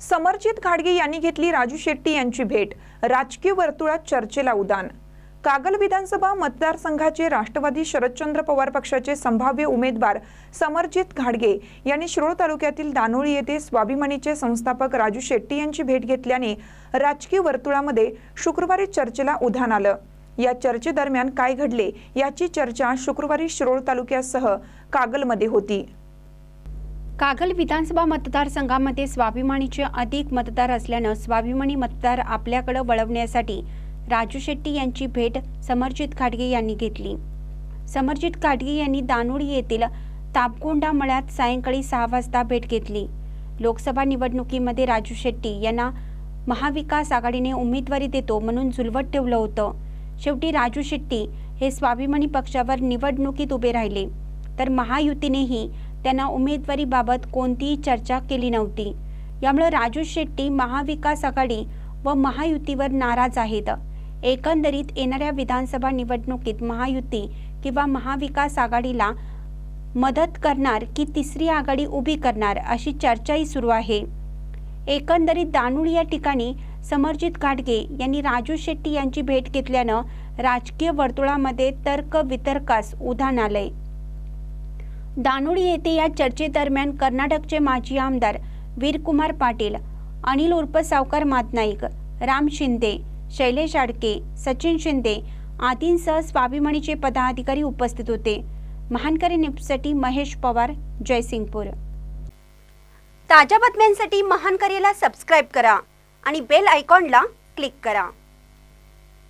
समरजित घाडगे यांनी घेतली राजू शेट्टी यांची भेट. राजकीय वर्तुळात चर्चेला उदान. कागल विधानसभा मतदारसंघाचे राष्ट्रवादी शरदचंद्र पवार पक्षाचे संभाव्य उमेदवार समरजित घाडगे यांनी शिरोळ तालुक्यातील दानोळी येथे स्वाभिमानीचे संस्थापक राजू शेट्टी यांची भेट घेतल्याने राजकीय वर्तुळामध्ये शुक्रवारी चर्चेला उधाण आलं. या चर्चेदरम्यान काय घडले याची चर्चा शुक्रवारी शिरोळ तालुक्यासह कागलमध्ये होती. कागल विधानसभा मतदारसंघामध्ये स्वाभिमानीचे अधिक मतदार असल्यानं स्वाभिमानी मतदार आपल्याकडे वळवण्यासाठी राजू शेट्टी यांची भेट समरजित खाडगे यांनी घेतली. समरजित खाडगे यांनी दानोळी येथील तापगोंडा मळ्यात सायंकाळी सहा वाजता भेट घेतली. लोकसभा निवडणुकीमध्ये राजू शेट्टी यांना महाविकास आघाडीने उमेदवारी देतो म्हणून झुलवत ठेवलं होतं. शेवटी राजू शेट्टी हे स्वाभिमानी पक्षावर निवडणुकीत उभे राहिले. तर महायुतीनेही त्यांना उमेदवारीबाबत कोणतीही चर्चा केली नव्हती. यामुळे राजू शेट्टी महाविकास आघाडी व महायुतीवर नाराज आहेत. एकंदरीत येणाऱ्या विधानसभा निवडणुकीत महायुती किंवा महाविकास आघाडीला मदत करणार की तिसरी आघाडी उभी करणार अशी चर्चाही सुरू आहे. एकंदरीत दानूळ या ठिकाणी समरजित घाटगे यांनी राजू शेट्टी यांची भेट घेतल्यानं राजकीय वर्तुळामध्ये तर्क वितर्कास उधाण आलंय. दानुडी येथे या चर्चेदरम्यान कर्नाटकचे माजी आमदार वीरकुमार पाटील अनिल उर्फ सावकार मातनाईक राम शिंदे शैलेश आडके सचिन शिंदे आदींसह स्वाभिमानीचे पदाधिकारी उपस्थित होते. महानकरी न्यूजसाठी महेश पवार जयसिंगपूर. ताज्या बातम्यांसाठी महानकरीला सबस्क्राईब करा आणि बेल आयकॉनला क्लिक करा.